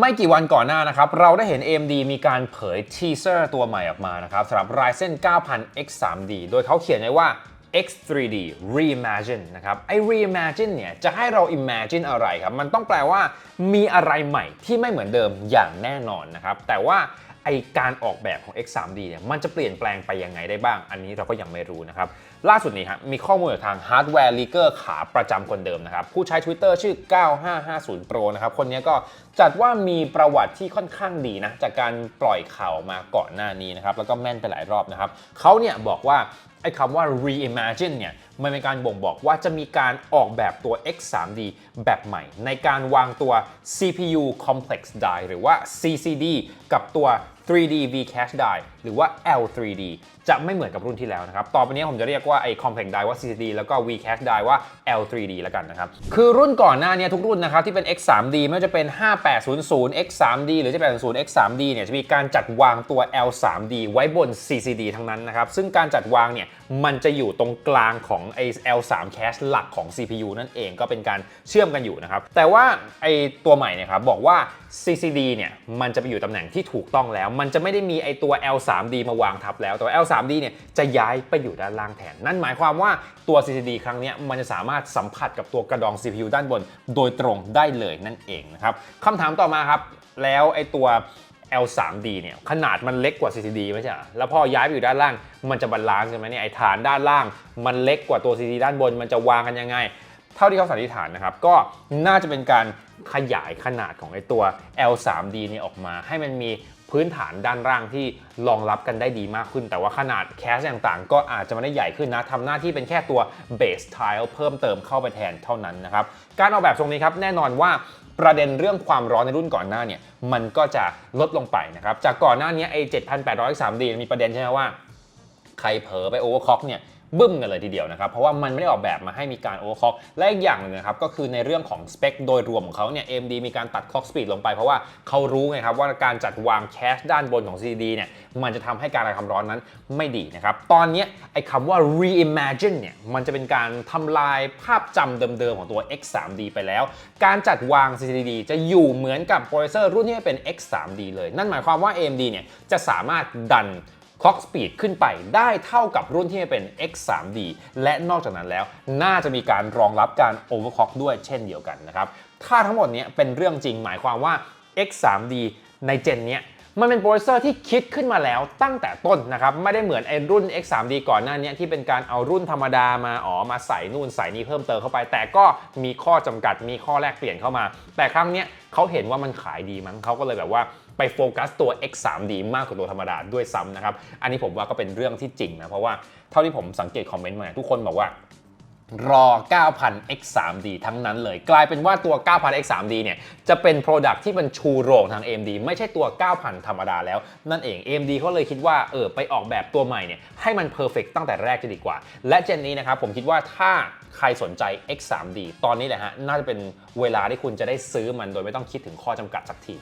ไม่กี่วันก่อนหน้านะครับ เราได้เห็น AMD มีการเผยทีเซอร์ตัวใหม่ออกมานะครับสำหรับ Ryzen 9000 X 3D โดยเขาเขียนไว้ว่า X3D Reimagine นะครับ ไอ้ Reimagine เนี่ย จะให้เรา imagine อะไรครับ มันต้องแปลว่ามีอะไรใหม่ที่ไม่เหมือนเดิมอย่างแน่นอนนะครับ แต่ว่า ไอการออกแบบของ X3D เนี่ยมันจะเปลี่ยนแปลงไปยังไงได้บ้าง อันนี้เราก็ยังไม่รู้นะครับ ล่าสุดนี้ครับมีข้อมูลจากทาง Hardware Leaker ขาประจำคนเดิมนะครับ ผู้ใช้ Twitter ชื่อ 9550 Pro นะครับ คนนี้ก็จัดว่ามีประวัติที่ค่อนข้างดีนะ จากการปล่อยข่าวมาก่อนหน้านี้นะครับ แล้วก็แม่นไปหลายรอบนะครับเขาเนี่ยบอกว่าไอ้คำว่า reimagine เนี่ยมันเป็นการบ่งบอกว่าจะมีการออกแบบตัว X3D แบบใหม่ ในการวางตัว CPU Complex Die หรือว่า CCD กับตัว 3D V-Cache Die หรือว่า L3D จะไม่เหมือนกับรุ่นที่แล้วนะครับ ต่อไปนี้ผมจะเรียกว่าไอ้ Compact Die ว่า CCD แล้วก็ V-Cache Die ว่า L3D แล้วกันนะครับ คือรุ่นก่อนหน้านี้ทุกรุ่นนะครับที่เป็น X3D ไม่ว่าจะเป็น 5800 X3D หรือจะเป็น0 X3D เนี่ยจะมีการจัดวางตัว L3D ไว้บน CCD ทั้งนั้นนะครับ ซึ่งการจัดวางเนี่ยมันจะอยู่ตรงกลางของไอ้ L3 cache หลักของ CPU นั่นเองก็เป็นการเชื่อมกันอยู่นะครับ แต่ว่าไอ้ตัวใหม่เนี่ยครับบอกว่า CCD เนี่ยมันจะไปอยู่ตำแหน่งที่ถูกต้องแล้ว มันจะไม่ได้มีไอ้ตัว L3D มาวางทับแล้วตัว L3D เนี่ยจะย้ายไปอยู่ด้านล่างแทน นั่นหมายความว่าตัว CCD ครั้งนี้มันจะสามารถสัมผัสกับตัวกระดอง CPU ด้านบน โดยตรงได้เลยนั่นเองนะครับคำถามต่อมาครับแล้วไอ้ตัว L3D เนี่ยขนาดมันเล็กกว่า CCD ไม่ใช่แล้วพอย้ายไปอยู่ด้านล่างมันจะบาลานซ์ใช่ไหมเนี่ยไอฐานด้านล่าง มันเล็กกว่าตัว CCD ด้านบนมันจะวางกันยังไง เท่าที่เขาสันนิษฐานนะครับ ก็น่าจะเป็นการขยายขนาดของไอ้ตัว L3D เนี่ยออกมา ให้มันมีพื้นฐานด้านล่างที่รองรับกันได้ดีมากขึ้น แต่ว่าขนาดแคสต่างๆ ก็อาจจะไม่ได้ใหญ่ขึ้นนะทำหน้าที่เป็นแค่ตัว base tile เพิ่มเติมเข้าไปแทนเท่านั้นนะครับการออกแบบทรงนี้ครับแน่นอนว่า ประเด็นเรื่องความร้อนในรุ่นก่อนหน้าเนี่ยมันก็จะลดลงไปนะครับจากก่อนหน้านี้ไอ้ 7800 3D มีประเด็นใช่ไหมว่า ใครเผลอไปโอเวอร์คล็อกเนี่ย บึ้มกันเลยทีเดียวนะครับ เพราะว่ามันไม่ได้ออกแบบมาให้มีการโอเวอร์คล็อกและอีกอย่างหนึงนะครับก็คือในเรื่องของสเปคโดยรวมของเขาเนี่ย AMD มีการตัดคล็อกสปีดลงไปเพราะว่าเขารู้ไงครับว่าการจัดวางแคชด้านบนของ CD เนี่ยมันจะทำให้การระความร้อนนั้นไม่ดีนะครับตอนนี้ไอ้คำว่า reimagine เนี่ยมันจะเป็นการทำลายภาพจำเดิมๆของตัว X3D ไปแล้ว การจัดวาง CCD จะอยู่เหมือนกับโปรเซสเซอร์รุ่นที่เป็น X3D เลย นั่นหมายความว่า AMD เนี่ยจะสามารถดัน คล็อกสปีดขึ้นไปได้เท่ากับรุ่นที่เป็น X3D และนอกจากนั้นแล้ว น่าจะมีการรองรับการ overclock ด้วยเช่นเดียวกันนะครับ ถ้าทั้งหมดนี้เป็นเรื่องจริงหมายความว่า X3D ในเจนเนี้ย มันเป็นโปรเซอร์ที่คิดขึ้นมาแล้วตั้งแต่ต้นนะครับ ไม่ได้เหมือนไอ้รุ่น X3D ก่อนหน้านี้ที่เป็นการเอารุ่นธรรมดามาอ๋อมาใส่นู่นใส่นี่เพิ่มเติมเข้าไป แต่ก็มีข้อจำกัดมีข้อแลกเปลี่ยนเข้ามา แต่ครั้งเนี้ยเขาเห็นว่ามันขายดีมั้งเขาก็เลยแบบว่าไปโฟกัสตัว X3D มากกว่าตัวธรรมดาด้วยซ้ำนะครับ อันนี้ผมว่าก็เป็นเรื่องที่จริงนะ เพราะว่าเท่าที่ผมสังเกตคอมเมนต์มาทุกคนบอกว่า รอ 9000 X3D ทั้งนั้นเลย กลายเป็นว่าตัว 9000 X3D เนี่ย จะเป็น Product ที่เป็นชูโรงทาง AMD ไม่ใช่ตัว 9000 ธรรมดาแล้ว นั่นเอง AMD เขาเลยคิดว่า เออ ไปออกแบบตัวใหม่เนี่ย ให้มัน Perfect ตั้งแต่แรกจะดีกว่า และเจนนี้นะครับ ผมคิดว่าถ้าใครสนใจ X3D ตอนนี้แหละฮะ น่าจะเป็นเวลาที่คุณจะได้ซื้อมันโดยไม่ต้องคิดถึงข้อจำกัดสักที